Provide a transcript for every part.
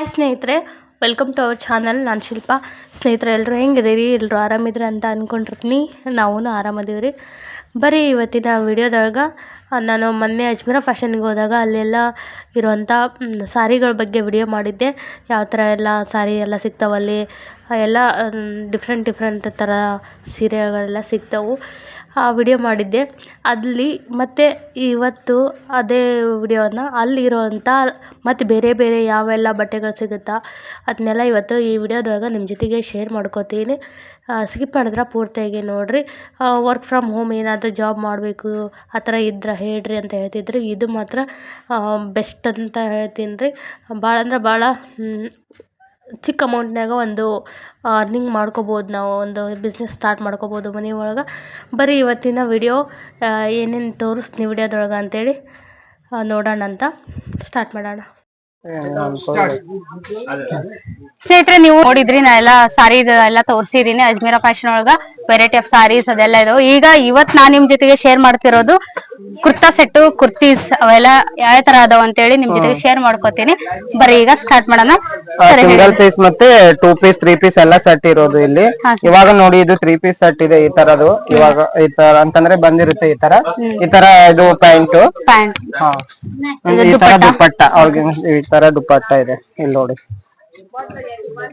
Hi ಸ್ನೇಹಿತರೆ. Welcome to our channel ನಾನು ಶಿಲ್ಪ. ಸ್ನೇಹಿತರೆ ಎಲ್ಲರೂ ಹೆಂಗಿದ್ದೀರಿ? ಎಲ್ಲರೂ ಆರಾಮಿದ್ರೆ ಅಂತ ಅಂದ್ಕೊಂಡಿರ್ತೀನಿ ನಾವೂ ಆರಾಮದೀವಿ ರೀ ಬರೀ ಇವತ್ತಿನ ವಿಡಿಯೋದಾಗ ನಾನು ಮೊನ್ನೆ ಅಜ್ಮೀರ ಫ್ಯಾಷನ್ಗೆ ಹೋದಾಗ ಅಲ್ಲೆಲ್ಲ ಇರುವಂಥ ಸಾರಿಗಳ ಬಗ್ಗೆ ವಿಡಿಯೋ ಮಾಡಿದ್ದೆ. ಯಾವ ಥರ ಎಲ್ಲ ಸಾರಿ ಎಲ್ಲ ಸಿಗ್ತಾವಲ್ಲಿ ಎಲ್ಲ ಡಿಫ್ರೆಂಟ್ ಡಿಫ್ರೆಂಟ್ ಥರ ಸೀರೆಗಳೆಲ್ಲ ಸಿಗ್ತಾವೆ. ಆ ವಿಡಿಯೋ ಮಾಡಿದ್ದೆ. ಅಲ್ಲಿ ಮತ್ತು ಇವತ್ತು ಅದೇ ವಿಡಿಯೋನ ಅಲ್ಲಿರೋವಂಥ ಮತ್ತು ಬೇರೆ ಬೇರೆ ಯಾವೆಲ್ಲ ಬಟ್ಟೆಗಳು ಸಿಗುತ್ತಾ ಅದನ್ನೆಲ್ಲ ಇವತ್ತು ಈ ವಿಡಿಯೋದಾಗ ನಿಮ್ಮ ಜೊತೆಗೆ ಶೇರ್ ಮಾಡ್ಕೋತೀನಿ. ಸ್ಕಿಪ್ ಮಾಡಿದ್ರೆ ಪೂರ್ತಿಯಾಗಿ ನೋಡಿರಿ. ವರ್ಕ್ ಫ್ರಮ್ ಹೋಮ್ ಏನಾದರೂ ಜಾಬ್ ಮಾಡಬೇಕು, ಆ ಥರ ಇದ್ರೆ ಹೇಳ್ರಿ ಅಂತ ಹೇಳ್ತಿದ್ರು. ಇದು ಮಾತ್ರ ಬೆಸ್ಟ್ ಅಂತ ಹೇಳ್ತೀನಿ ರೀ ಭಾಳ ಅಂದ್ರೆ ಭಾಳ ಚಿಕ್ಕ ಅಮೌಂಟ್ನ್ಯಾಗ ಒಂದು ಅರ್ನಿಂಗ್ ಮಾಡ್ಕೊಬೋದು ನಾವು, ಒಂದು ಬಿಸ್ನೆಸ್ ಸ್ಟಾರ್ಟ್ ಮಾಡ್ಕೊಬೋದು ಮನೆ ಒಳಗೆ. ಬರೀ ಇವತ್ತಿನ ವಿಡಿಯೋ ಏನೇನು ತೋರಿಸ್ತೀನಿ ವಿಡಿಯೋದೊಳಗೆ ಅಂತೇಳಿ ನೋಡೋಣ ಅಂತ. ಸ್ಟಾರ್ಟ್ ಮಾಡೋಣ. ಸ್ನೇಹಿತರೆ, ನೀವು ನೋಡಿದ್ರಿ ನಾ ಎಲ್ಲ ಸಾರಿ ಎಲ್ಲ ತೋರಿಸಿದ್ದೀನಿ, ಅಜ್ಮೀರ ಫ್ಯಾಷನ್ ಒಳಗ. ವೆರೈಟಿ ಆಫ್ ಸಾರೀಸ್ ಅದೆಲ್ಲ ಇದಾವೆ. ಈಗ ಇವತ್ ನಾನ್ ನಿಮ್ ಜೊತೆಗೆ ಶೇರ್ ಮಾಡ್ತಿರೋದು ಕುರ್ತಾ ಸೆಟ್ ಕುರ್ತೀಸ್ ಅವೆಲ್ಲ ಯಾವ ತರ ಅದಾವ ಅಂತೇಳಿ ನಿಮ್ ಜೊತೆಗೆ ಶೇರ್ ಮಾಡ್ಕೋತೀನಿ. ಬರೀ ಈಗ ಸ್ಟಾರ್ಟ್ ಮಾಡೋಣ. ಸಿಂಗಲ್ ಪೀಸ್ ಮತ್ತೆ ಟೂ ಪೀಸ್ ತ್ರೀ ಪೀಸ್ ಎಲ್ಲ ಸೆಟ್ ಇರೋದು ಇಲ್ಲಿ. ಇವಾಗ ನೋಡಿ ಇದು ತ್ರೀ ಪೀಸ್ ಸೆಟ್ ಇದೆ ಈ ತರದು. ಇವಾಗ ಈ ತರ ಅಂತಂದ್ರೆ ಬಂದಿರುತ್ತೆ ಈ ತರ. ಈ ತರ ಇದು ಪ್ಯಾಂಟ್. ಪ್ಯಾಂಟ್. ಈ ತರ ದುಪ್ಪಟ್ಟ. ಅವ್ರಿಗೆ ಈ ತರ ದುಪ್ಪಟ್ಟ ಇದೆ. ಇಲ್ಲಿ ನೋಡಿ.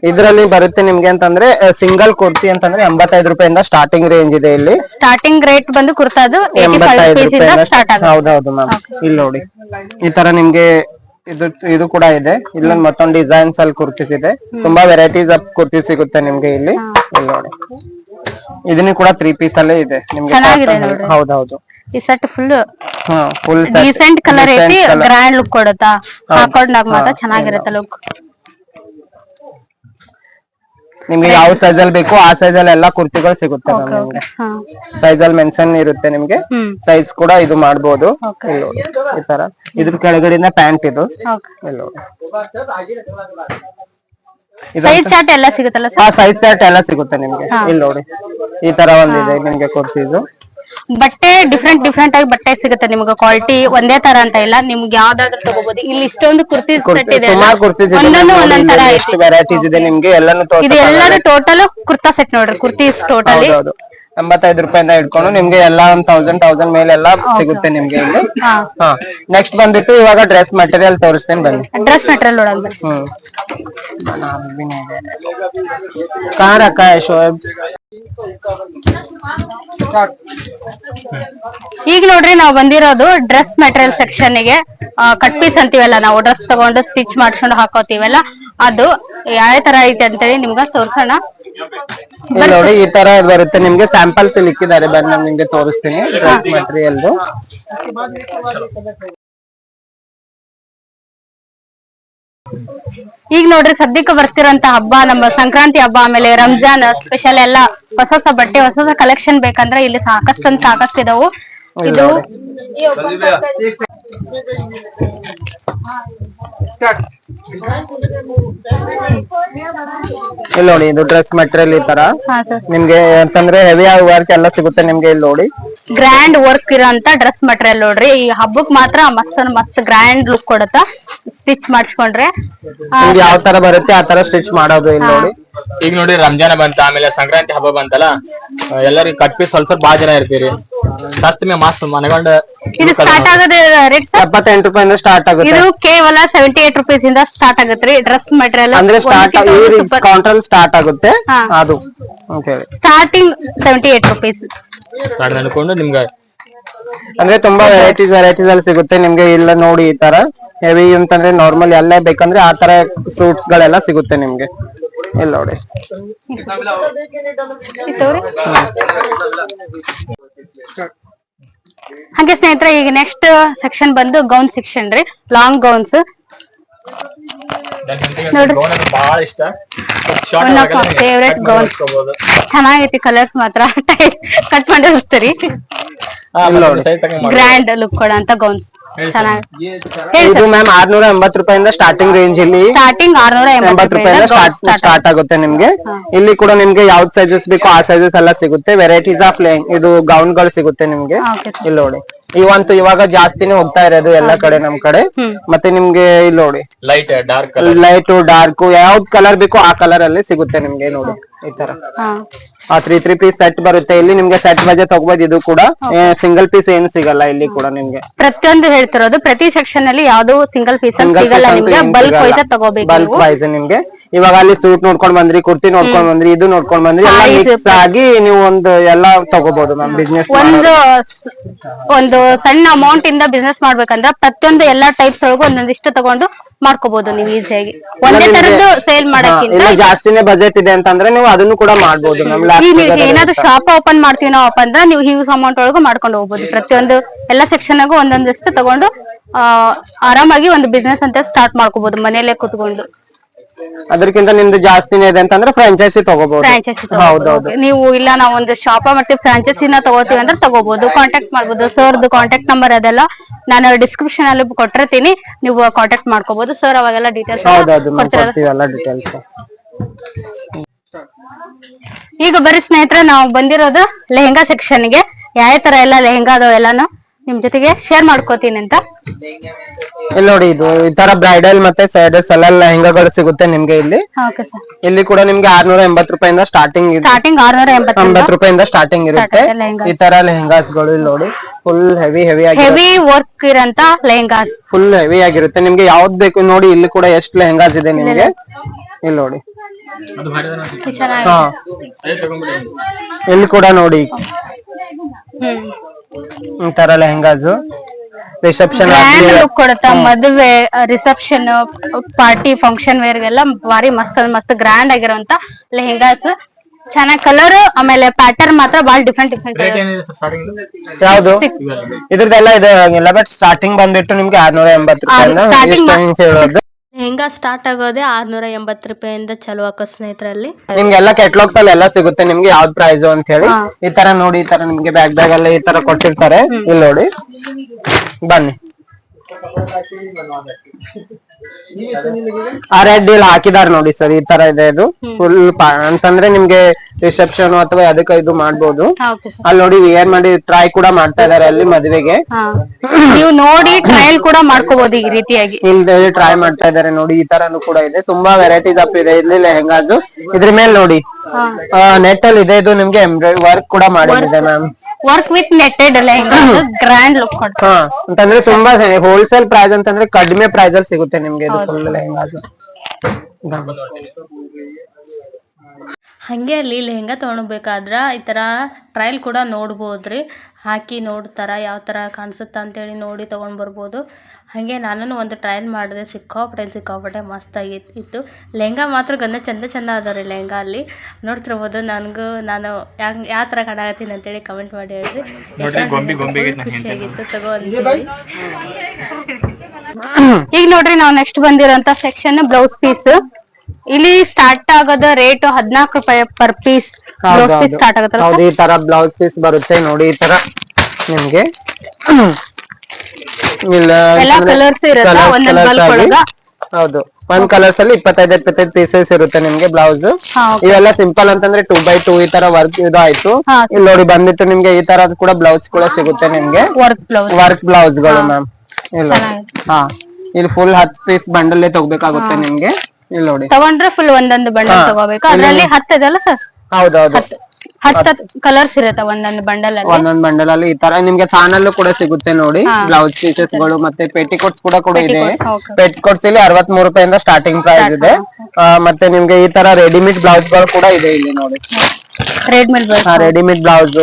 ಇದ್ರಲ್ಲಿ ಬರುತ್ತೆ ನಿಮ್ಗೆ ಅಂತಂದ್ರೆ ಸಿಂಗಲ್ ಕುರ್ತಿ ಅಂತಂದ್ರೆ ಎಂಬತ್ತೈದು ರೂಪಾಯಿಂದ ಸ್ಟಾರ್ಟಿಂಗ್ ರೇಂಜ್ ಇದೆ ಇಲ್ಲಿ. ಸ್ಟಾರ್ಟಿಂಗ್ ರೇಟ್ ಬಂದು ಅದು ಎಂಬತ್ತೈದು ರೂಪಾಯಿಂದ ಸ್ಟಾರ್ಟ್ ಹೌದೌದು ಮ್ಯಾಮ್ ಇಲ್ಲಿ ನೋಡಿ. ಈ ತರ ನಿಮ್ಗೆ ಇದು ಇದು ಕೂಡ ಇದೆ. ಇಲ್ಲೊಂದ್ ಮತ್ತೊಂದು ಡಿಸೈನ್ಸ್ ಅಲ್ಲಿ ಕುರ್ತೀಸ್ ಇದೆ. ತುಂಬಾ ವೆರೈಟೀಸ್ ಆಫ್ ಕುರ್ತಿ ಸಿಗುತ್ತೆ ನಿಮ್ಗೆ ಇಲ್ಲಿ. ಇಲ್ಲಿ ನೋಡಿ. ಇದನ್ನ ಕೂಡ ತ್ರೀ ಪೀಸ್ ಅಲ್ಲೇ ಇದೆ. ನಿಮ್ಗೆ ಹೌದೌದು. ಈ set full full decent colour ಐತಿ ಗ್ರ್ಯಾಂಡ್ ಲುಕ್ ಕೊಡುತ್ತಾ. ಹಾಕೊಂಡಾಗ ಮಾತ್ರ ಚೆನ್ನಾಗಿರುತ್ತೆ ಲುಕ್ ನಿಮ್ಗೆ ಯಾವ ಸೈಜ್ ಅಲ್ಲಿ ಬೇಕು ಆ ಸೈಜ್ ಅಲ್ಲಿ ಎಲ್ಲಾ ಕುರ್ತಿಗಳು ಸಿಗುತ್ತೆ ನಿಮ್ಗೆ. ಸೈಜ್ ಅಲ್ಲಿ ಮೆನ್ಷನ್ ಇರುತ್ತೆ ನಿಮ್ಗೆ. ಸೈಜ್ ಕೂಡ ಇದು ಮಾಡಬಹುದು. ಇಲ್ಲಿ ನೋಡಿ ಈ ತರ. ಇದ್ರ ಕೆಳಗಡೆಯಿಂದ ಪ್ಯಾಂಟ್ ಇದು. ಇಲ್ಲಿ ನೋಡಿ. ಸೈಜ್ ಚಾರ್ಟ್ ಎಲ್ಲ ಸಿಗುತ್ತಲ್ಲ ಆ ಸೈಜ್ ಸೆಟ್ ಎಲ್ಲ ಸಿಗುತ್ತೆ ನಿಮ್ಗೆ. ಇಲ್ಲಿ ನೋಡಿ. ಈ ತರ ಒಂದಿದೆ ನಿಮ್ಗೆ ಕುರ್ತಿದು ಬಟ್ಟೆ ಡಿಫ್ರೆಂಟ್ ಡಿಫ್ರೆಂಟ್ ಆಗಿ ಬಟ್ಟೆ ಸಿಗುತ್ತೆ ನಿಮ್ಗೆ. ಕ್ವಾಲಿಟಿ ಒಂದೇ ತರ ಅಂತ ಇಲ್ಲ. ನಿಮ್ಗೆ ಯಾವ್ದಾದ್ರು ತಗೋಬಹುದು ಇಲ್ಲಿ ಇಷ್ಟೊಂದು ಕುರ್ತಿ ಸೆಟ್ ಇದೆ ಇದೆ. ತರ ಇದೆ. ನಿಮ್ಗೆ? ಎಲ್ಲಾನು ಟೋಟಲ್ ಕುರ್ತಾ ಸೆಟ್ ನೋಡ್ರಿ. ಕುರ್ತಿ ಟೋಟಲಿ ಎಂಬತ್ತೈದು ರೂಪಾಯಿಂದ ಇಟ್ಕೊಂಡು ನಿಮ್ಗೆ ಎಲ್ಲಾ ಒಂದ್ ತೌಸಂಡ್ ತೌಸಂಡ್ ಮೇಲೆ ಎಲ್ಲಾ ಸಿಗುತ್ತೆ ನಿಮ್ಗೆ ಇಲ್ಲಿ. ನೆಕ್ಸ್ಟ್ ಬಂದ್ಬಿಟ್ಟು ಇವಾಗ ಡ್ರೆಸ್ ಮೆಟೀರಿಯಲ್ ತೋರಿಸ್ತೇನೆ ಬನ್ನಿ. ಡ್ರೆಸ್ ಮೆಟೀರಿಯಲ್ ಹ್ಮ್. ಕಾರ್ ಅಕ್ಕ ಈಗ ನೋಡ್ರಿ ನಾವು ಬಂದಿರೋದು ಡ್ರೆಸ್ ಮೆಟೀರಿಯಲ್ ಸೆಕ್ಷನ್ಗೆ ಕಟ್ ಪೀಸ್ ಅಂತೀವಲ್ಲ, ನಾವು ಡ್ರೆಸ್ ತಗೊಂಡು ಸ್ಟಿಚ್ ಮಾಡ್ಕೊಂಡು ಹಾಕೋತೀವಲ್ಲ, ಅದು ಯಾವ ತರ ಐತೆ ಅಂತೇಳಿ ನಿಮ್ಗ ತೋರ್ಸೋಣ. ಇಲ್ಲಿ ನೋಡಿ, ಈ ತರ ಬರುತ್ತೆ. ನಿಮ್ಗೆ ಸ್ಯಾಂಪಲ್ಸ್ ಇಕ್ಕಿದ್ದಾರೆ ಬನ್ನಿ, ನಾನು ನಿಮ್ಗೆ ತೋರಿಸ್ತೀನಿ ಡ್ರೆಸ್ ಮೆಟೀರಿಯಲ್ ಈಗ ನೋಡ್ರಿ ಸದ್ಯಕ್ಕೆ ಬರ್ತಿರೋಂತ ಹಬ್ಬ ನಮ್ಮ ಸಂಕ್ರಾಂತಿ ಹಬ್ಬ ಆಮೇಲೆ ರಂಜಾನ್ ಸ್ಪೆಷಲ್ ಎಲ್ಲ ಹೊಸ ಹೊಸ ಬಟ್ಟೆ ಹೊಸ ಹೊಸ ಕಲೆಕ್ಷನ್ ಬೇಕಂದ್ರೆ ಇಲ್ಲಿ ಸಾಕಷ್ಟು ಅಂತ ಸಾಕಷ್ಟು ಇದಾವು. ಇದು ಇಲ್ಲಿ ನೋಡಿ ಇದು ಡ್ರೆಸ್ ಮೆಟೀರಿಯಲ್ ಈ ತರ. ನಿಮ್ಗೆ ಅಂತಂದ್ರೆ ಹೆವಿ ವರ್ಕ್ ಎಲ್ಲ ಸಿಗುತ್ತೆ ನಿಮ್ಗೆ ಇಲ್ಲಿ ನೋಡಿ. ಗ್ರ್ಯಾಂಡ್ ವರ್ಕ್ ಇರೋಂತ ಡ್ರೆಸ್ ಮಟೀರಿಯಲ್ ನೋಡ್ರಿ. ಈ ಹಬ್ಬಕ್ ಮಾತ್ರ ಮಸ್ತ್ ಮಸ್ತ್ ಗ್ರ್ಯಾಂಡ್ ಲುಕ್ ಕೊಡತ್ತ? ಸ್ಟಿಚ್ ಮಾಡಿಸ್ಕೊಂಡ್ರೆ. ಯಾವ ತರ ಬರುತ್ತೆ ಆ ತರ ಸ್ಟಿಚ್ ಮಾಡೋದು ಇಲ್ಲಿ ನೋಡಿ. ಈಗ ನೋಡಿ ರಂಜಾನ ಬಂತ ಆಮೇಲೆ ಸಂಕ್ರಾಂತಿ ಹಬ್ಬ ಬಂತಲ್ಲ ಎಲ್ಲರಿಗೂ ಕಟ್ ಪೀಸ್ ಸ್ವಲ್ಪ ಬಾಳ ಜನ ಇರ್ತೀರಿ. ಜಾಸ್ತಿ ಮೇ ಮಸ್ತ್ ಮನೆಗೊಂಡ ಇದು ಸ್ಟಾರ್ಟ್ ಆಗೋದು ರೇಟ್ ಸರ್? ಎಪ್ಪತ್ತೆಂಟು ರೂಪಾಯಿಂದ ಸ್ಟಾರ್ಟ್ ಆಗುತ್ತೆ. ಇದು ಕೇವಲ ಸೆವೆಂಟಿ ಏಟ್ ರುಪೀಸ್ ಇಂದ ಸ್ಟಾರ್ಟ್ ಆಗುತ್ತೆ ಡ್ರೆಸ್ ಮಟೀರಿಯಲ್ ಅಂದ್ರೆ ಸ್ಟಾರ್ಟ್ ಈ ಕೌಂಟರ್ ಸ್ಟಾರ್ಟ್ ಆಗುತ್ತೆ. ಹಾ. ಅದು. ಅಂತ ಹೇಳಿ ಸ್ಟಾರ್ಟಿಂಗ್ ಸೆವೆಂಟಿ ಏಟ್ ರುಪೀಸ್ ಅನ್ಕೊಂಡು ನಿಮ್ಗೆ ಅಂದ್ರೆ ತುಂಬಾ ವೆರೈಟೀಸ್ ವೆರೈಟೀಸ್ ಅಲ್ಲಿ ಸಿಗುತ್ತೆ. ನಿಮ್ಗೆ ಇಲ್ಲ ನೋಡಿ ಈ ತರ. ಹೆವಿ ಅಂತಂದ್ರೆ ನಾರ್ಮಲ್ ಎಲ್ಲ ಬೇಕಂದ್ರೆ ಆ ತರ ಸೂಟ್ಸ್ ಗಳೆಲ್ಲ ಸಿಗುತ್ತೆ ನಿಮ್ಗೆ. ಇಲ್ಲ ನೋಡಿ ಹಾಗೆ ಸ್ನೇಹಿತರೆ ಈಗ ನೆಕ್ಸ್ಟ್ ಸೆಕ್ಷನ್ ಬಂದು ಗೌನ್ ಸೆಕ್ಷನ್ ರೀ. ಲಾಂಗ್ ಗೌನ್ಸ್ my favorite ಚೆನ್ನಾಗೈತಿ ಕಲರ್ಸ್ ಮಾತ್ರ. ಕಟ್ ಮಾಡಿ ಹೋಗ್ತೀರಿ ಗ್ರ್ಯಾಂಡ್ ಲುಕ್ ಕೊಡಂತ ಗೌನ್ಸ್ ಇದು ಮ್ಯಾಮ್ ಆರ್ನೂರ ಎಂಬತ್ ರೂಪಾಯಿಂದ ಸ್ಟಾರ್ಟಿಂಗ್ ರೇಂಜ್ ಇಲ್ಲಿ. ಸ್ಟಾರ್ಟಿಂಗ್ ಆರ್ನೂರ ಎಂಬತ್ ರೂಪಾಯಿಂದ ಸ್ಟಾರ್ಟ್ ಆಗುತ್ತೆ. ನಿಮ್ಗೆ. ಇಲ್ಲಿ ಕೂಡ ನಿಮ್ಗೆ ಯಾವ್ದು ಸೈಜಸ್ ಬೇಕೋ ಆ ಸೈಜಸ್ ಎಲ್ಲ ಸಿಗುತ್ತೆ. ವೆರೈಟೀಸ್ ಆಫ್ ಇದು ಗೌನ್ಗಳು ಸಿಗುತ್ತೆ ನಿಮ್ಗೆ. ಇಲ್ಲಿ ನೋಡಿ. ಇವಂತೂ ಇವಾಗ ಜಾಸ್ತಿನೇ ಹೋಗ್ತಾ ಇರೋದು ಎಲ್ಲಾ ಕಡೆ ನಮ್ ಕಡೆ. ಮತ್ತೆ ನಿಮ್ಗೆ ಇಲ್ಲಿ ನೋಡಿ. Light dark colour light dark ಯಾವ್ದು ಕಲರ್ ಬೇಕೋ ಆ ಕಲರ್ ಅಲ್ಲಿ ಸಿಗುತ್ತೆ ನಿಮ್ಗೆ ನೋಡಿ. ಈ ತರ. ತ್ರೀ ತ್ರೀ ಪೀಸ್ ಸೆಟ್ ಬರುತ್ತೆ. ಇಲ್ಲಿ ನಿಮ್ಗೆ ಸೆಟ್ ಬಜೆ ತಗೋಬಹುದು ಇದು ಕೂಡ ಸಿಂಗಲ್ ಪೀಸ್ ಏನು ಸಿಗಲ್ಲ ಇಲ್ಲಿ ಕೂಡ ನಿಮ್ಗೆ. ಪ್ರತಿಯೊಂದು ಹೇಳ್ತಿರೋದು ಪ್ರತಿ ಸೆಕ್ಷನ್ ಅಲ್ಲಿ ಯಾವ್ದು ಸಿಂಗಲ್ ಪೀಸ್ ಸಿಗಲ್ಲ ನಿಮ್ಗೆ. ಬಲ್ಕ್ ವೈಸ್ ತಗೋಬೇಕು ಬಲ್ಕ್ ವೈಸ್ ನಿಮ್ಗೆ. ಇವಾಗ ಅಲ್ಲಿ ಸೂಟ್ ನೋಡ್ಕೊಂಡ್ ಬಂದ್ರಿ ಕುರ್ತಿ ನೋಡ್ಕೊಂಡ್ ಬಂದ್ರಿ ಇದು ನೋಡ್ಕೊಂಡ್ ಬಂದ್ರಿ ಎಲ್ಲ ಮಿಕ್ಸ್ ಆಗಿ ನೀವು ಒಂದು ಎಲ್ಲಾ ತಗೋಬಹುದು ಮ್ಯಾಮ್ ಬಿಸ್ನೆಸ್ ಒಂದು ಒಂದು ಸಣ್ಣ ಅಮೌಂಟ್ ಇಂದ ಬಿಸ್ನೆಸ್ ಮಾಡ್ಬೇಕಂದ್ರೆ ಪ್ರತಿಯೊಂದು ಎಲ್ಲಾ ಟೈಪ್ಸ್ ಒಳಗು ಒಂದೊಂದಿಷ್ಟು ತಗೊಂಡು ಮಾಡ್ಕೋಬಹುದು ನೀವು ಈಸಿಯಾಗಿ ಒಂದೇ ತರದ್ದು ಸೇಲ್ ಮಾಡಕ್ಕಿಂತ ಜಾಸ್ತಿನೇ ಬಜೆಟ್ ಇದೆ ಅಂತಂದ್ರೆ ನೀವು ಅದನ್ನು ಕೂಡ ಮಾಡ್ಬೋದು ಮ್ಯಾಮ್ ಏನಾದ್ರು ಶಾಪ್ ಓಪನ್ ಮಾಡ್ತೀವಿ ನಾವು ಅಂದ್ರೆ ನೀವು ಹ್ಯೂಸ್ ಅಮೌಂಟ್ ಒಳಗೂ ಮಾಡ್ಕೊಂಡು ಹೋಗ್ಬೋದು. ಪ್ರತಿಯೊಂದು ಎಲ್ಲಾ ಸೆಕ್ಷನ್ ಆಗು ಒಂದೊಂದಿಷ್ಟು ತಗೊಂಡು ಆರಾಮಾಗಿ ಒಂದು ಬಿಸ್ನೆಸ್ ಅಂತ ಸ್ಟಾರ್ಟ್ ಮಾಡ್ಕೋಬಹುದು ಮನೆಯಲ್ಲೇ ಕುತ್ಕೊಂಡು. ಅದಕ್ಕಿಂತ ನಿಮ್ದು ಜಾಸ್ತಿನೇ ಇದೆ ಅಂತಂದ್ರೆ ಫ್ರಾಂಚೈಸಿ ತಗೋಬಹುದು ಫ್ರಾಂಚೈಸಿ ಹೌದೌದು. ನೀವು ಇಲ್ಲ ನಾವು ಒಂದು ಶಾಪ ಮಾಡ್ತೀವಿ ಫ್ರಾಂಚೈಸಿನ ತಗೋತೀವಿ ಅಂದ್ರೆ ತಗೋಬಹುದು ಕಾಂಟ್ಯಾಕ್ಟ್ ಮಾಡ್ಬೋದು. ಸರ್ದು ಕಾಂಟ್ಯಾಕ್ಟ್ ನಂಬರ್ ಅದೆಲ್ಲ ನಾನು ಡಿಸ್ಕ್ರಿಪ್ಷನ್ ಅಲ್ಲಿ ಕೊಟ್ಟಿರ್ತೀನಿ. ನೀವು ಕಾಂಟ್ಯಾಕ್ಟ್ ಮಾಡ್ಕೋಬಹುದು ಸರ್ ಅವಾಗೆಲ್ಲ ಡೀಟೇಲ್ಸ್ ಹೌದೌದು ಮ್ಯಾಮ್ ಕೊಡ್ತೀವಿ ಎಲ್ಲ ಡೀಟೇಲ್ಸ್ ಈಗ ಬರೀ ಸ್ನೇಹಿತರೆ ನಾವು ಬಂದಿರೋದು ಲೆಹೆಂಗಾ ಸೆಕ್ಷನ್ಗೆ. ಯಾವ ತರ ಎಲ್ಲ ಲೆಹೆಂಗಾ ಅದಾವ ಎಲ್ಲಾನು ನಿಮ್ ಜೊತೆಗೆ ಶೇರ್ ಮಾಡ್ಕೋತೀನಿ ಅಂತ. ಇಲ್ಲಿ ನೋಡಿ ಇದು ಈ ತರ ಬ್ರೈಡಲ್ ಮತ್ತೆ ಸೈಡರ್ಸ್ ಎಲ್ಲ ಲೆಹಂಗಾಗಳು ಸಿಗುತ್ತೆ ನಿಮ್ಗೆ ಇಲ್ಲಿ. ಓಕೆ ಸರ್ ಇಲ್ಲಿ ಕೂಡ ನಿಮ್ಗೆ ಆರ್ನೂರ ಎಂಬತ್ ರೂಪಾಯಿಂದ ಸ್ಟಾರ್ಟಿಂಗ್ ಇದೆ ಸ್ಟಾರ್ಟಿಂಗ್ ಆರ್ನೂರ ಎಂಬತ್ತು ಎಂಬತ್ ರೂಪಾಯಿಂದ ಸ್ಟಾರ್ಟಿಂಗ್ ಇರುತ್ತೆ. Starting. ಈ ತರ ಲೆಹೆಂಗಾಸ್ಗಳು ಇಲ್ಲಿ ನೋಡಿ ಫುಲ್ ಹೆವಿ ಹೆವಿ ಆಗಿ ಹೆವಿ ವರ್ಕ್ ಇರಂತ ಲೆಹೆಂಗಾಸ್. ಫುಲ್ ಹೆವಿ ಆಗಿರುತ್ತೆ. ನಿಮ್ಗೆ ಯಾವ್ದು ಬೇಕು ನೋಡಿ ಇಲ್ಲಿ ಕೂಡ ಎಷ್ಟು ಲೆಹೆಂಗಾಸ್ ಇದೆ ನಿಮ್ಗೆ. ಇಲ್ಲಿ ನೋಡಿ. ಹಾ. ಇಲ್ಲಿ ಕೂಡ ನೋಡಿ. ಈ ತರ ಲೆಹಂಗಾಸ್ ರಿಸೆಪ್ಷನ್ ಗ್ರ್ಯಾಂಡ್ ಲುಕ್ ಕೊಡುತ್ತ. ಮದುವೆ ರಿಸೆಪ್ಷನ್ ಪಾರ್ಟಿ ಫಂಕ್ಷನ್ ವೇರ್ ಗೆಲ್ಲ ಭಾರಿ ಮಸ್ತ್ ಮಸ್ತ್ ಗ್ರ್ಯಾಂಡ್ ಆಗಿರೋಂತ ಲೆಹಂಗಾಸ್ ಚೆನ್ನಾಗಿ ಕಲರ್ ಆಮೇಲೆ ಪ್ಯಾಟರ್ನ್ ಮಾತ್ರ ಬಾಳ ಡಿಫ್ರೆಂಟ್ ಡಿಫ್ರೆಂಟ್ ಯಾವ್ದು? ಇದ್ರದ್ದೆಲ್ಲ ಇದೆ ಇಲ್ಲ ಬಟ್ ಸ್ಟಾರ್ಟಿಂಗ್ ಬಂದ್ಬಿಟ್ಟು ನಿಮ್ಗೆ ಆರ್ನೂರ ಎಂಬತ್ತು ರೂಪಾಯಿಂದ ಲೆಹಂಗಾ ಸ್ಟಾರ್ಟ್ ಆಗೋದೇ ಆರ್ನೂರ ಎಂಬತ್ತು ರೂಪಾಯಿಂದ ಚಲೋ ಆಕೋ ಸ್ನೇಹಿತರಲ್ಲಿ. ನಿಮ್ಗೆಲ್ಲ ಕೆಟ್ಲಾಗ್ಸ್ ಅಲ್ಲಿ ಎಲ್ಲ ಸಿಗುತ್ತೆ ನಿಮ್ಗೆ ಯಾವ್ದು ಪ್ರೈಸ್ ಅಂತ ಹೇಳಿ ಈ ತರ ನೋಡಿ ಈ ತರ ನಿಮ್ಗೆ ಬ್ಯಾಗ್ ಬ್ಯಾಗ್ ಎಲ್ಲ ಈ ತರ ಕೊಟ್ಟಿರ್ತಾರೆ. ಇಲ್ಲಿ ನೋಡಿ. ಬನ್ನಿ. ಆ ರೆಡ್ ಡೀಲ್ ಹಾಕಿದಾರೆ ನೋಡಿ ಸರ್ ಈ ತರ ಇದೆ ಇದು. ಫುಲ್ ಅಂತಂದ್ರೆ ನಿಮ್ಗೆ ರಿಸೆಪ್ಷನ್ ಅಥವಾ ಅದಕ್ಕೆ ಇದು ಮಾಡ್ಬೋದು. ಅಲ್ಲಿ ನೋಡಿ ಏನ್ ಮಾಡಿ ಟ್ರೈ ಕೂಡ ಮಾಡ್ತಾ ಇದಾರೆ ಅಲ್ಲಿ ಮದುವೆಗೆ. ನೀವು ನೋಡಿ ಟ್ರಯಲ್ ಕೂಡ ಮಾಡ್ಕೋಬಹುದು ಈ ರೀತಿಯಾಗಿ. ಇಲ್ಲಿ ಟ್ರೈ ಮಾಡ್ತಾ ಇದಾರೆ ನೋಡಿ ಈ ತರನು ಕೂಡ ಇದೆ. ತುಂಬಾ ವೆರೈಟೀಸ್ ಅಪ್ ಇದೆ ಇಲ್ಲಿ ಲೆಹೆಂಗಾದ್ರು ಇದ್ರ ಮೇಲೆ ನೋಡಿ. ನೆಟ್ ಅಲ್ಲಿ ಇದೆ. ಇದು ನಿಮ್ಗೆ ಎಂಬ್ರಾಯ್ಡ್ ವರ್ಕ್ ಕೂಡ ಮಾಡಿದೆ ma'am work with netted lehenga grand look ಹಾ ಅಂತಂದ್ರೆ ತುಂಬಾ ಹೋಲ್ಸೇಲ್ ಪ್ರೈಸ್ ಅಂತಂದ್ರೆ ಕಡಿಮೆ ಪ್ರೈಸ್ ಅಲ್ಲಿ ಸಿಗುತ್ತೆ ನಿಮ್ಗೆ ಇದು ಫುಲ್ ಲೆಹಂಗಾ ಹಾಗೆ ಅಲ್ಲಿ ಲೆಹಂಗಾ ತೊಗೊಳ್ಬೇಕಾದ್ರೆ ಈ ತರ ಟ್ರಯಲ್ ಕೂಡ ನೋಡ್ಬೋದು ರೀ ಹಾಕಿ ನೋಡ್ತಾರ ಯಾವ ಥರ ಅಂತ ಅಂತೇಳಿ ನೋಡಿ ತಗೊಂಡ್ ಬರ್ಬೋದು. ಹಾಗೆ ನಾನು ಒಂದು ಟ್ರಯಲ್ ಮಾಡಿದೆ ಸಿಕ್ಕಾಪಟ್ಟೆ ಸಿಕ್ಕಾಪಟ್ಟೆ ಮಸ್ತಾಗಿ ಇತ್ತು. ಲೆಹಂಗಾ ಮಾತ್ರ ಗಂಧ ಚಂದ ಚಂದ ಅದ ರೀ ಲೆಹಂಗಾ ಅಲ್ಲಿ. ನೋಡ್ತಿರ್ಬೋದು ನನಗೂ ನಾನು ಯಾವ ಯಾವ ಥರ ಕಾಣಾಗತ್ತೀನಿ ಅಂತೇಳಿ ಕಮೆಂಟ್ ಮಾಡಿ ಹೇಳ್ರಿ ಖುಷಿಯಾಗಿತ್ತು ತಗೋ ಅಂತೇಳಿ ಈಗ ನೋಡ್ರಿ ನಾವು ನೆಕ್ಸ್ಟ್ ಬಂದಿರೋಂತ ಸೆಕ್ಷನ್ ಬ್ಲೌಸ್ ಪೀಸ್ ಇಲ್ಲಿ ಸ್ಟಾರ್ಟ್ ಆಗೋದ ರೇಟ್ ಹದಿನಾಲ್ಕು ರೂಪಾಯಿ per piece blouse piece start ಈ ತರ ಬ್ಲೌಸ್ ಪೀಸ್ ಬರುತ್ತೆ ನೋಡಿ ಈ ತರ ನಿಮ್ಗೆ. ಎಲ್ಲಾ ಇರುತ್ತಾ? ಒಂದೊಂದ್ ಒಳಗ? ಹೌದು. ಒಂದ್ ಕಲರ್ಸ್ ಅಲ್ಲಿ ಇಪ್ಪತ್ತೈದು ಇಪ್ಪತ್ತೈದು ಪೀಸಸ್ ಇರುತ್ತೆ ನಿಮ್ಗೆ ಬ್ಲೌಸ್ ಇವೆಲ್ಲ ಸಿಂಪಲ್ ಅಂತಂದ್ರೆ ಟೂ ಬೈ ಟೂ ಈ ತರ ವರ್ಕ್ ಇದಾಯ್ತು. ಆಯ್ತು ಇಲ್ಲಿ ನೋಡಿ ಬಂದಿತ್ತು ನಿಮ್ಗೆ ಈ ತರ ಕೂಡ ಬ್ಲೌಸ್ ಕೂಡ ಸಿಗುತ್ತೆ ನಿಮ್ಗೆ. ವರ್ಕ್ ಬ್ಲೌಸ್ಗಳು ಮ್ಯಾಮ್ ಇಲ್ಲ. ಹಾ. ಇಲ್ಲಿ ಫುಲ್ ಹತ್ತು ಪೀಸ್ ಬಂಡಲ್ ತಗೋಬೇಕಾಗುತ್ತೆ ನಿಮ್ಗೆ. ಇಲ್ಲಿ ನೋಡಿ. ತಗೊಂಡ್ರೆ ಫುಲ್ ಒಂದೊಂದು ಬಂಡಲ್ ತಗೋಬೇಕು? ಅದ್ರಲ್ಲಿ ಹತ್ತದಲ್ಲ ಸರ್ ಹೌದೌದು. ಹತ್ತು ಕಲರ್ಸ್ ಇರುತ್ತೆ ಒಂದೊಂದು ಬಂಡಲ್ ಅಲ್ಲಿ. ಒಂದೊಂದ್ ಬಂಡಲ್ ಅಲ್ಲಿ ಈ ತರ ನಿಮ್ಗೆ ಚಾನಲ್ ಕೂಡ ಸಿಗುತ್ತೆ ನೋಡಿ. ಬ್ಲೌಸ್ ಪೀಸಸ್ಗಳು ಮತ್ತೆ ಪೆಟಿಕೋಟ್ಸ್ ಕೂಡ ಕೂಡ ಇದೆ. ಪೆಟಿ ಪೆಟಿಕೋಟ್ಸ್ ಇಲ್ಲಿ ಅರವತ್ ಮೂರು ರೂಪಾಯಿಂದ ಸ್ಟಾರ್ಟಿಂಗ್ ಪ್ರೈಸ್ ಇದೆ. ಮತ್ತೆ ನಿಮ್ಗೆ ಈ ತರ ರೆಡಿಮೇಡ್ ಬ್ಲೌಸ್ಗಳು ಕೂಡ ಇದೆ ಇಲ್ಲಿ ನೋಡಿ. ರೆಡಿಮೇಡ್ ರೆಡಿಮೇಡ್ ಬ್ಲೌಸ್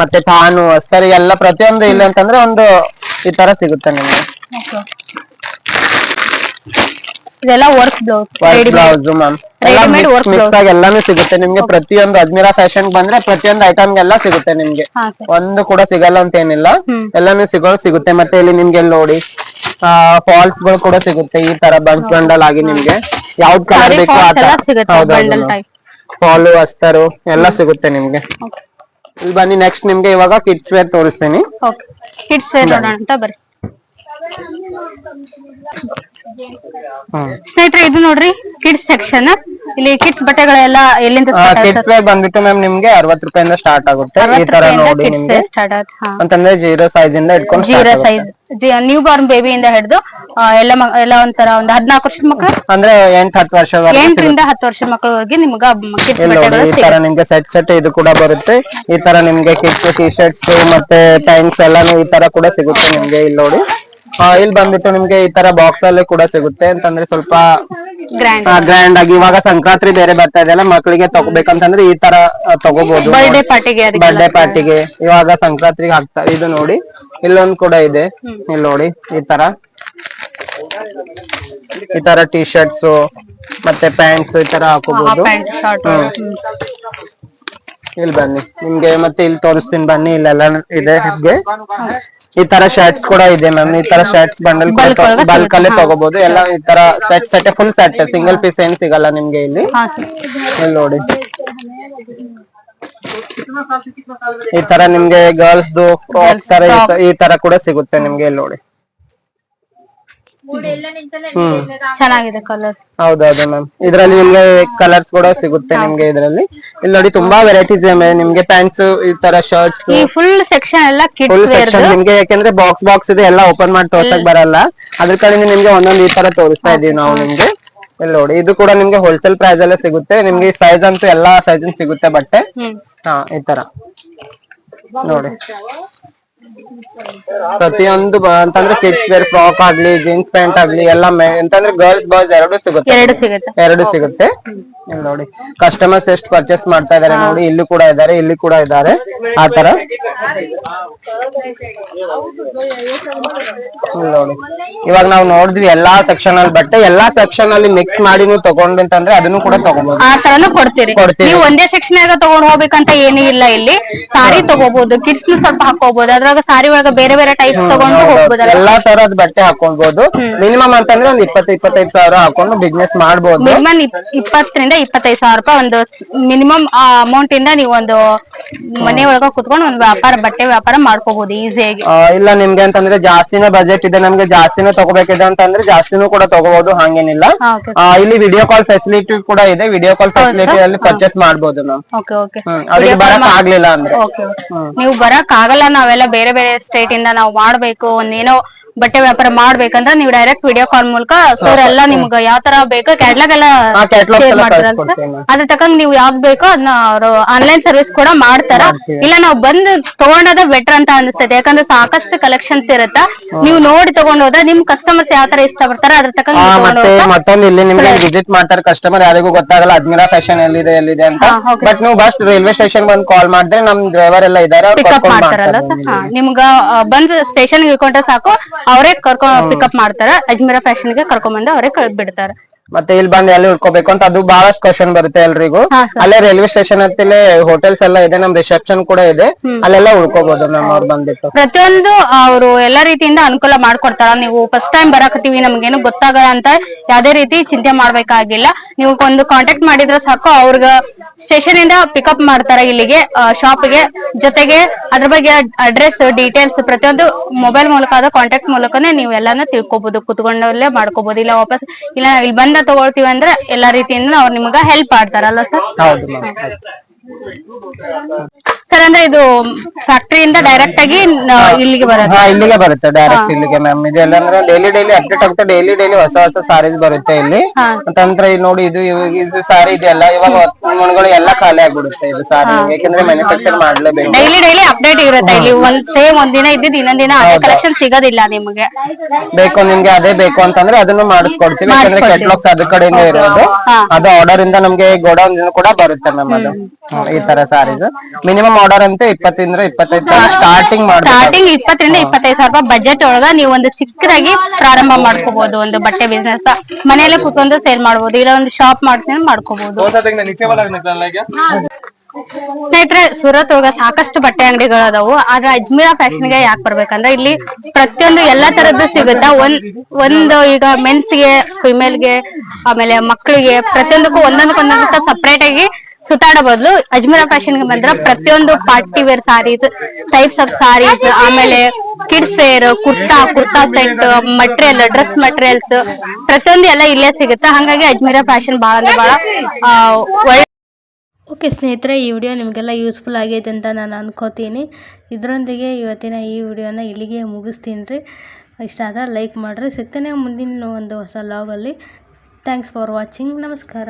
ಮತ್ತೆ ತಾನು ಅಸ್ತರಿ ಎಲ್ಲ ಪ್ರತಿಯೊಂದು ಇಲ್ಲ ಅಂತಂದ್ರೆ ಒಂದು ಈ ತರ ಸಿಗುತ್ತೆ ನಿಮ್ಗೆ. ಇದೆಲ್ಲ work blouse work blouse ma'am Readymade work mix ಆಗಿ ಎಲ್ಲಾನು ಸಿಗುತ್ತೆ. ನಿಮ್ಗೆ ಪ್ರತಿಯೊಂದು ಅಜ್ಮೀರಾ ಫ್ಯಾಷನ್ ಬಂದ್ರೆ ಪ್ರತಿಯೊಂದು ಐಟಮ್ ಎಲ್ಲ ಸಿಗುತ್ತೆ ನಿಮ್ಗೆ. ಒಂದು ಕೂಡ ಸಿಗಲ್ಲ ಅಂತ ಏನಿಲ್ಲ ಎಲ್ಲಾನು ಸಿಗೋ ಸಿಗುತ್ತೆ. ಮತ್ತೆ ಇಲ್ಲಿ ನಿಮ್ಗೆ ನೋಡಿ ಫಾಲ್ಸ್ಗಳು ಕೂಡ ಸಿಗುತ್ತೆ ಈ ತರ ಬಂಚ್ ಬಂಡಲ್ ಆಗಿ ನಿಮ್ಗೆ. ಯಾವ್ದು ಕಲರ್ ಆ ತರ. ಫಾಲು ಅಸ್ತರು ಎಲ್ಲ ಸಿಗುತ್ತೆ ನಿಮ್ಗೆ. ಇಲ್ಲಿ ಬನ್ನಿ ನೆಕ್ಸ್ಟ್ ನಿಮ್ಗೆ ಇವಾಗ ಕಿಡ್ಸ್ ವೇರ್ ತೋರಿಸ್ತೀನಿ. ಕಿಡ್ಸ್ ವೇರ್ ನೋಡೋಣ ಅಂತ ಬರ್ರಿ. ಸ್ನೇಹಿತರೆ ಇದು ನೋಡ್ರಿ ಕಿಡ್ಸ್ ಸೆಕ್ಷನ್ ಇಲ್ಲಿ ಕಿಡ್ಸ್ ಬಟ್ಟೆಗಳೆಲ್ಲ ಎಲ್ಲಿಂದ? ಕಿಡ್ಸ್ ಬಂದ್ಬಿಟ್ಟು ಮ್ಯಾಮ್ ನಿಮ್ಗೆ ಅರವತ್ ರೂಪಾಯಿಂದ ಸ್ಟಾರ್ಟ್ ಆಗುತ್ತೆ. ಈ ತರ ನೋಡಿ ನಿಮ್ಗೆ. ಅಂತಂದ್ರೆ ಜೀರೋ ಸೈಜ್ ಇಂದ ಇಟ್ಕೊಂಡು ಜೀರೋ ಸೈಜ್ ನ್ಯೂ ಬಾರ್ನ್ ಬೇಬಿಯಿಂದ ಹಿಡಿದು ಎಲ್ಲ ಎಲ್ಲ ಒಂಥರ ಒಂದು ಹದಿನಾಲ್ಕು ವರ್ಷದ ಮಕ್ಕಳು ಅಂದ್ರೆ ಎಂಟ್ ಹತ್ತು ವರ್ಷ ಎಂಟರಿಂದ ಹತ್ತು ವರ್ಷದ ಮಕ್ಕಳವರೆಗೆ ನಿಮ್ಗ ಈ ತರ ನಿಮ್ಗೆ ಸೆಟ್ ಸೆಟ್ ಇದು ಕೂಡ ಬರುತ್ತೆ. ಈ ತರ ನಿಮ್ಗೆ ಕಿಡ್ಸ್ ಟಿ ಶರ್ಟ್ಸ್ ಮತ್ತೆ ಪ್ಯಾಂಟ್ಸ್ ಎಲ್ಲಾನು ಈ ತರ ಕೂಡ ಸಿಗುತ್ತೆ ನಿಮ್ಗೆ ಇಲ್ಲಿ ನೋಡಿ. ಇಲ್ಲಿ ಬಂದ್ಬಿಟ್ಟು ನಿಮ್ಗೆ ಈ ತರ ಬಾಕ್ಸ್ ಅಲ್ಲಿ ಕೂಡ ಸಿಗುತ್ತೆ. ಅಂತಂದ್ರೆ ಸ್ವಲ್ಪ ಗ್ರ್ಯಾಂಡ್ ಗ್ರ್ಯಾಂಡ್ ಆಗಿ ಇವಾಗ ಸಂಕ್ರಾಂತಿ ಬೇರೆ ಬರ್ತಾ ಇದೆಯಲ್ಲ ಮಕ್ಕಳಿಗೆ ತಗೋಬೇಕಂತಂದ್ರೆ ಈ ತರ ತಗೋಬಹುದು ಬರ್ಡೇ ಪಾರ್ಟಿಗೆ ಬರ್ಡೇ ಪಾರ್ಟಿಗೆ ಇವಾಗ ಸಂಕ್ರಾಂತಿಗೆ ಹಾಕ್ತಾ ಇದು ನೋಡಿ ಇಲ್ಲೊಂದ್ ಕೂಡ ಇದೆ. ಇಲ್ಲಿ ನೋಡಿ ಈ ತರ. ಈ ತರ ಟಿ ಶರ್ಟ್ಸ್ ಮತ್ತೆ ಪ್ಯಾಂಟ್ಸ್ ಈ ತರ ಹಾಕೋಬಹುದು ಇಲ್ಲಿ ಬನ್ನಿ. ನಿಮ್ಗೆ ಮತ್ತೆ ಇಲ್ಲಿ ತೋರಿಸ್ತೀನಿ ಬನ್ನಿ. ಇಲ್ಲೆಲ್ಲ ಇದೆ ನಿಮ್ಗೆ. ಈ ತರ ಶರ್ಟ್ಸ್ ಕೂಡ ಇದೆ ಮ್ಯಾಮ್ ಈ ತರ ಶರ್ಟ್ಸ್ ಬಂಡಲ್ ಬಲ್ಕ್ ಅಲ್ಲೇ ತಗೋಬಹುದು ಎಲ್ಲ ಈ ತರ set set full set single piece ಏನ್ ಸಿಗಲ್ಲ ನಿಮ್ಗೆ ಇಲ್ಲಿ. ಇಲ್ಲಿ ನೋಡಿ. ಈ ತರ ನಿಮ್ಗೆ ಗರ್ಲ್ಸ್ ಫ್ರಾಕ್ ತರ ಈ ತರ ಕೂಡ ಸಿಗುತ್ತೆ ನಿಮ್ಗೆ ಇಲ್ಲಿ ನೋಡಿ. ಹ್ಮ್. ಚೆನ್ನಾಗಿದೆ ಕಲರ್ ಹೌದೌದು ಮ್ಯಾಮ್ ಇದ್ರಲ್ಲಿ ನಿಮ್ಗೆ ಕಲರ್ಸ್ ಕೂಡ ಸಿಗುತ್ತೆ ನಿಮ್ಗೆ ಇದ್ರಲ್ಲಿ. ಇಲ್ಲಿ ನೋಡಿ ತುಂಬಾ ವೆರೈಟೀಸ್ ಇದೆ ನಿಮ್ಗೆ ಪ್ಯಾಂಟ್ಸ್ ಈ ತರ ಶರ್ಟ್ ಈ ಫುಲ್ ಸೆಕ್ಷನ್ ಎಲ್ಲ ಫುಲ್ ಕಿಡ್ಸ್ ಸೆಕ್ಷನ್ ನಿಮ್ಗೆ ಯಾಕಂದ್ರೆ ಬಾಕ್ಸ್ ಬಾಕ್ಸ್ ಇದೆ ಎಲ್ಲ ಓಪನ್ ಮಾಡಿ ತೋರ್ಸಕ್ ಬರಲ್ಲ. ಅದ್ರ ಕಡೆಯಿಂದ ನಿಮ್ಗೆ ಒಂದೊಂದು ಈ ತರ ತೋರಿಸ್ತಾ ಇದೀವಿ ನಾವು ನಿಮ್ಗೆ. ಇಲ್ಲಿ ನೋಡಿ ಇದು ಕೂಡ ನಿಮ್ಗೆ ಹೋಲ್ಸೇಲ್ ಪ್ರೈಸ್ ಅಲ್ಲೇ ಸಿಗುತ್ತೆ. ನಿಮ್ಗೆ ಸೈಜ್ ಅಂತೂ ಎಲ್ಲಾ ಸೈಜ್ ಸಿಗುತ್ತೆ ಬಟ್ಟೆ. ಹಾ ಈ ತರ. ನೋಡಿ. ಪ್ರತಿಯೊಂದು ಅಂತಂದ್ರೆ ಕಿಡ್ಸ್ ವೇರ್ ಫ್ರಾಕ್ ಆಗ್ಲಿ ಜೀನ್ಸ್ ಪ್ಯಾಂಟ್ ಆಗ್ಲಿ ಎಲ್ಲ ಅಂತಂದ್ರೆ ಗರ್ಲ್ಸ್ ಬಾಯ್ಸ್ ಎರಡು ಸಿಗುತ್ತೆ. ಎರಡು ಸಿಗುತ್ತೆ. ಎರಡು ಸಿಗುತ್ತೆ. ನೋಡಿ. ಕಸ್ಟಮರ್ಸ್ ಎಷ್ಟು ಪರ್ಚೇಸ್ ಮಾಡ್ತಾ ಇದಾರೆ ನೋಡಿ. ಇಲ್ಲಿ ಕೂಡ ಇದಾರೆ ಇಲ್ಲಿ ಕೂಡ ಇದಾರೆ ಆತರ ತರ ನೋಡಿ. ಇವಾಗ ನಾವು ನೋಡಿದ್ವಿ ಎಲ್ಲಾ ಸೆಕ್ಷನ್ ಅಲ್ಲಿ ಬಟ್ಟೆ ಎಲ್ಲಾ ಸೆಕ್ಷನ್ ಅಲ್ಲಿ ಮಿಕ್ಸ್ ಮಾಡಿ ನೀವು ತಗೊಂಡು ಅಂತಂದ್ರೆ ಅದನ್ನು ಕೂಡ ತಗೋಬಹುದು ಆ ತರನು ಕೊಡ್ತೀರಿ. ನೀವು ಒಂದೇ ಸೆಕ್ಷನ್ ಆಗ ತಗೊಂಡ್ ಹೋಗ್ಬೇಕಂತ ಏನೂ ಇಲ್ಲ ಇಲ್ಲಿ. ಸಾರಿ ತಗೋಬಹುದು ಕಿಡ್ಸ್ ಸ್ವಲ್ಪ ಹಾಕೋಬಹುದು ಅದ್ರಾಗ ಸಾರಿ ಒಳಗ ಬೇರೆ ಬೇರೆ ಟೈಪ್ ತಗೊಂಡು ಹೋಗ್ಬೋದಲ್ಲ? ಎಲ್ಲಾ ತರದ್ ಬಟ್ಟೆ ಹಾಕೊಳ್ಬಹುದು ಮಿನಿಮಮ್ ಅಂತಂದ್ರೆ ಒಂದ್ ಇಪ್ಪತ್ತು ಇಪ್ಪತ್ತೈದು ಸಾವಿರ ಹಾಕೊಂಡು ಬಿಸ್ನೆಸ್ ಮಾಡಬಹುದು ಮಿನಿಮಮ್ ಇಪ್ಪತ್ತರಿಂದ ಇಪ್ಪತ್ತೈದು ಸಾವಿರ ರೂಪಾಯಿ ಒಂದು ಮಿನಿಮಮ್ ಅಮೌಂಟ್ ಇಂದ ನೀವು ಒಂದು ಮನೆ ಒಳಗ ಕುತ್ಕೊಂಡು ಒಂದು ವ್ಯಾಪಾರ ಬಟ್ಟೆ ವ್ಯಾಪಾರ ಮಾಡ್ಕೋಬಹುದು ಈಸಿಯಾಗಿ ಆ, ಇಲ್ಲ ನಿಮ್ಗೆ ಅಂತಂದ್ರೆ ಜಾಸ್ತಿನೇ ಬಜೆಟ್ ಇದೆ ನಮ್ಗೆ ಜಾಸ್ತಿನೇ ತಗೋಬೇಕಿದೆ ಅಂತಂದ್ರೆ ಜಾಸ್ತಿನೂ ಕೂಡ ತಗೋಬಹುದು ಹಂಗೇನಿಲ್ಲ. ಹಾ, okay. ಆ, ಇಲ್ಲಿ ವಿಡಿಯೋ ಕಾಲ್ ಫೆಸಿಲಿಟಿ ಕೂಡ ಇದೆ. ವಿಡಿಯೋ ಕಾಲ್ ಫೆಸಿಲಿಟಿ ಅಲ್ಲಿ ಪರ್ಚೇಸ್ ಮಾಡಬಹುದು ನಾವು. ಓಕೆ ಓಕೆ ಹ್ಮ್ ಅವ್ರಿಗೆ ಬರಕ್ ಆಗ್ಲಿಲ್ಲ ಅಂದ್ರೆ. ಓಕೆ ನೀವು ಬರಕ್ ಆಗಲ್ಲ ನಾವೆಲ್ಲ ಬೇರೆ ಬೇರೆ ಬೇರೆ ಸ್ಟೇಟ್ ಇಂದ ನಾವು ಮಾಡ್ಬೇಕು ಒಂದೇನೋ ಬಟ್ಟೆ ವ್ಯಾಪಾರ ಮಾಡ್ಬೇಕಂದ್ರ ನೀವು ಡೈರೆಕ್ಟ್ ವಿಡಿಯೋ ಕಾಲ್ ಮೂಲಕ ಸರ್ ಎಲ್ಲ ನಿಮ್ಗೆ ಯಾವ ತರ ಬೇಕೋ ಕ್ಯಾಟ್ಲಾಗ್ ಎಲ್ಲ ಮಾಡ್ತಾರಲ್ಲ ಅದ್ರ ತಕ್ಕಂಗ್ ನೀವು ಯಾವ್ದು ಬೇಕೋ ಅದನ್ನ ಅವರು ಆನ್ಲೈನ್ ಸರ್ವಿಸ್ ಕೂಡ ಮಾಡ್ತಾರ. ಇಲ್ಲ ನಾವು ಬಂದು ತಗೊಂಡದ ಬೆಟರ್ ಅಂತ ಅನಿಸ್ತದೆ. ಯಾಕಂದ್ರೆ ಸಾಕಷ್ಟು ಕಲೆಕ್ಷನ್ಸ್ ಇರುತ್ತ. ನೀವು ನೋಡಿ ತಗೊಂಡ್ ಹೋದ ನಿಮ್ ಕಸ್ಟಮರ್ಸ್ ಯಾವ ತರ ಇಷ್ಟ ಪಡ್ತಾರ ಅದ್ರ ತಕ್ಕ ಮತ್ತೊಂದು ಇಲ್ಲಿ ನಿಮ್ಗೆ ವಿಸಿಟ್ ಮಾಡ್ತಾರೆ ಕಸ್ಟಮರ್ ಯಾರಿಗೂ ಗೊತ್ತಾಗಲ್ಲ. ಅದ್ಮಿರಾ ಫ್ಯಾಷನ್ ಎಲ್ಲಿದೆ ಎಲ್ಲಿದೆ ಅಂತ. ಬಟ್ ನೀವು ಬಸ್ ರೈಲ್ವೆ ಸ್ಟೇಷನ್ ಬಂದು ಕಾಲ್ ಮಾಡಿದ್ರೆ ನಮ್ ಡ್ರೈವರ್ ಎಲ್ಲ ಇದಾರೆ ಮಾಡ್ತಾರಲ್ಲ ನಿಮ್ಗ. ಬಂದ್ ಸ್ಟೇಷನ್ ಇಳ್ಕೊಂಡ್ರೆ ಸಾಕು. ಅವರೇ ಕರ್ಕೊಂಡ್ ಪಿಕಪ್ ಮಾಡ್ತಾರ. ಅಜ್ಮೀರಾ ಫ್ಯಾಷನ್ಗೆ ಕರ್ಕೊಂಡ್ ಬಂದು ಅವರೇ ಬಿಡ್ತಾರ. ಮತ್ತೆ ಇಲ್ಲಿ ಬಂದು ಎಲ್ಲಿ ಉಳ್ಕೋಬೇಕು ಅಂತ ಅದು ಬಹಳಷ್ಟು ಕ್ವಶನ್ ಬರುತ್ತೆ ಎಲ್ರಿಗೂ. ಅಲ್ಲೇ ರೈಲ್ವೆ ಸ್ಟೇಷನ್ ಅಂತಲೇ ಹೋಟೆಲ್ಸ್ ಎಲ್ಲ ಇದೆ ನಮ್ ರಿಸೆಪ್ಷನ್ ಕೂಡ ಇದೆ. ಅಲ್ಲೆಲ್ಲ ಉಳ್ಕೋಬಹುದು ಮ್ಯಾಮ್ ಅವ್ರು ಬಂದ್ಬಿಟ್ಟು. ಪ್ರತಿಯೊಂದು ಅವರು ಎಲ್ಲಾ ರೀತಿಯಿಂದ ಅನುಕೂಲ ಮಾಡ್ಕೊಡ್ತಾರ. ನೀವು ಫಸ್ಟ್ ಟೈಮ್ ಬರಕತ್ತೀವಿ ನಮ್ಗೇನು ಗೊತ್ತಾಗಲ್ಲ ಅಂತ ಯಾವ್ದೇ ರೀತಿ ಚಿಂತೆ ಮಾಡ್ಬೇಕಾಗಿಲ್ಲ. ನೀವು ಒಂದು ಕಾಂಟ್ಯಾಕ್ಟ್ ಮಾಡಿದ್ರೆ ಸಾಕು ಅವ್ರಿಗ ಸ್ಟೇಷನ್ ಇಂದ ಪಿಕಪ್ ಮಾಡ್ತಾರ ಇಲ್ಲಿಗೆ ಶಾಪ್ಗೆ. ಜೊತೆಗೆ ಅದ್ರ ಬಗ್ಗೆ ಅಡ್ರೆಸ್ ಡೀಟೇಲ್ಸ್ ಪ್ರತಿಯೊಂದು ಮೊಬೈಲ್ ಮೂಲಕ ಕಾಂಟ್ಯಾಕ್ಟ್ ಮೂಲಕನೇ ನೀವು ಎಲ್ಲಾನು ತಿಳ್ಕೊಬಹುದು ಕುತ್ಕೊಂಡಲ್ಲೇ ಮಾಡ್ಕೋಬಹುದು ಇಲ್ಲ ವಾಪಸ್ ಇಲ್ಲ ಇಲ್ಲಿ ಬಂದ ತಗೊಳ್ತೀವಿ ಅಂದ್ರೆ ಎಲ್ಲಾ ರೀತಿಯಿಂದ ಅವ್ರು ನಿಮ್ಗ ಹೆಲ್ಪ್ ಮಾಡ್ತಾರಲ್ಲ ಸರ್ ಹೌದು ಸರ್ ಅಂದ್ರೆ ಇದು ಫ್ಯಾಕ್ಟರಿಯಿಂದ ಡೈರೆಕ್ಟ್ ಆಗಿ ನ- ಇಲ್ಲಿಗೆ ಬರುತ್ತೆ. ಹಾ ಇಲ್ಲಿಗೆ ಬರುತ್ತೆ ಡೈರೆಕ್ಟ್ ಇಲ್ಲಿಗೆ ಮ್ಯಾಮ್ ಇದೆಲ್ಲ ಅಂದ್ರೆ ಡೈಲಿ ಡೈಲಿ ಅಪ್ಡೇಟ್ ಆಗುತ್ತೆ. ಡೈಲಿ ಡೈಲಿ ಹೊಸ ಹೊಸ ಸಾರೀಸ್ ಬರುತ್ತೆ ಇಲ್ಲಿ. ತಂತ್ರ ನೋಡಿ ಇದು ಇವಾಗ ಇದು ಸಾರಿ ಇದೆಯಲ್ಲ ಇವಾಗ ಮಣ್ಗಳು ಎಲ್ಲ ಖಾಲಿ ಆಗ್ಬಿಡುತ್ತೆ ಇದು ಸಾರಿ ಯಾಕಂದ್ರೆ ಮ್ಯಾನುಫ್ಯಾಕ್ಚರ್ ಮಾಡ್ಲೇಬೇಕು. ಡೈಲಿ ಡೈಲಿ ಅಪ್ಡೇಟ್ ಇರುತ್ತೆ ಇಲ್ಲಿ. ಒಂದ್ ಸೇಮ್ ಒಂದ್ ದಿನ ಇದ್ದಿದ್ದು ಇನ್ನೊಂದ್ ದಿನ ಅದೇ ಕಲೆಕ್ಷನ್ ಸಿಗೋದಿಲ್ಲ ನಿಮಗೆ. ಬೇಕು ನಿಮ್ಗೆ ಅದೇ ಬೇಕು ಅಂತಂದ್ರೆ ಅದನ್ನು ಮಾಡಿಸ್ಕೊಡ್ತೀವಿ. ಯಾಕಂದ್ರೆ ಕೆಟ್ಲಾಕ್ಸ್ ಅದ ಕಡೆಯಿಂದ ಇರೋದು. ಅದು ಆರ್ಡರ್ ಇಂದ ನಮ್ಗೆ ಗೋಡೌನ್ ಕೂಡ ಬರುತ್ತೆ ಮ್ಯಾಮ್ ಅದು. ಹ್ಮ್, ಈ ತರ ಸಾರೀಸ್ ಮಿನಿಮಮ್ ಆರ್ಡರ್ ಅಂತ ಇಪ್ಪತ್ತಿಂದ ಇಪ್ಪತ್ತೈದು ಸಾವಿರ ಸ್ಟಾರ್ಟಿಂಗ್ ಸ್ಟಾರ್ಟಿಂಗ್ ಇಪ್ಪತ್ತರಿಂದ ಇಪ್ಪತ್ತೈದು ಸಾವಿರ ರೂಪಾಯಿ ಬಜೆಟ್ ಒಳಗ ನೀವು ಒಂದು ಚಿಕ್ಕದಾಗಿ ಪ್ರಾರಂಭ ಮಾಡ್ಕೋಬಹುದು ಒಂದು ಬಟ್ಟೆ ಬಿಸ್ನೆಸ್ ಮನೆಯಲ್ಲೇ ಕೂತ್ಕೊಂಡು ಸೇಲ್ ಮಾಡಬಹುದು ಇಲ್ಲ ಒಂದು ಶಾಪ್ ಮಾಡ್ಕೊಂಡು ಮಾಡ್ಕೋಬಹುದು ಸ್ನೇಹಿತರೆ ಸುರತ್ ಒಳಗ ಸಾಕಷ್ಟು ಬಟ್ಟೆ ಅಂಗಡಿಗಳು ಅದಾವು ಆದ್ರೆ ಅಜ್ಮೀರಾ ಫ್ಯಾಷನ್ಗೆ ಯಾಕೆ ಬರ್ಬೇಕಂದ್ರೆ ಇಲ್ಲಿ ಪ್ರತಿಯೊಂದು ಎಲ್ಲಾ ತರದ್ದು ಸಿಗುತ್ತಾ. ಒಂದ್ ಒಂದು ಈಗ ಮೆನ್ಸ್ಗೆ ಫಿಮೇಲ್ಗೆ ಆಮೇಲೆ ಮಕ್ಕಳಿಗೆ ಪ್ರತಿಯೊಂದಕ್ಕೂ ಒಂದೊಂದಕ್ಕೆ ಒಂದೊಂದಕ್ಕೆ ಸಪರೇಟ್ ಆಗಿ ಸುತ್ತಾಡೋ ಬದಲು ಅಜ್ಮೀರಾ ಫ್ಯಾಷನ್ಗೆ ಬಂದ್ರೆ ಪ್ರತಿಯೊಂದು party wear saris types of saris ಆಮೇಲೆ kids wear kurta kurta set material dress materials ಪ್ರತಿಯೊಂದು ಎಲ್ಲ ಇಲ್ಲೇ ಸಿಗುತ್ತೆ. ಹಾಗಾಗಿ ಅಜ್ಮೀರಾ ಫ್ಯಾಷನ್ ಬಹಳ ಅಂದ್ರೆ ಬಹಳ ಒಳ್ಳೆ ಓಕೆ ಸ್ನೇಹಿತರೆ, ಈ ವಿಡಿಯೋ ನಿಮಗೆಲ್ಲ ಯೂಸ್ಫುಲ್ ಆಗೈತೆ ಅಂತ ನಾನು ಅನ್ಕೋತೀನಿ. ಇದರೊಂದಿಗೆ ಇವತ್ತಿನ ಈ ವಿಡಿಯೋನ ಇಲ್ಲಿಗೆ ಮುಗಿಸ್ತೀನಿ ರೀ. ಇಷ್ಟ ಆದರೆ ಲೈಕ್ ಮಾಡಿರಿ. ಸಿಗ್ತೇನೆ ಮುಂದಿನ ಒಂದು ಹೊಸ ಲಾಗಲ್ಲಿ ಥ್ಯಾಂಕ್ಸ್ ಫಾರ್ ವಾಚಿಂಗ್ ನಮಸ್ಕಾರ.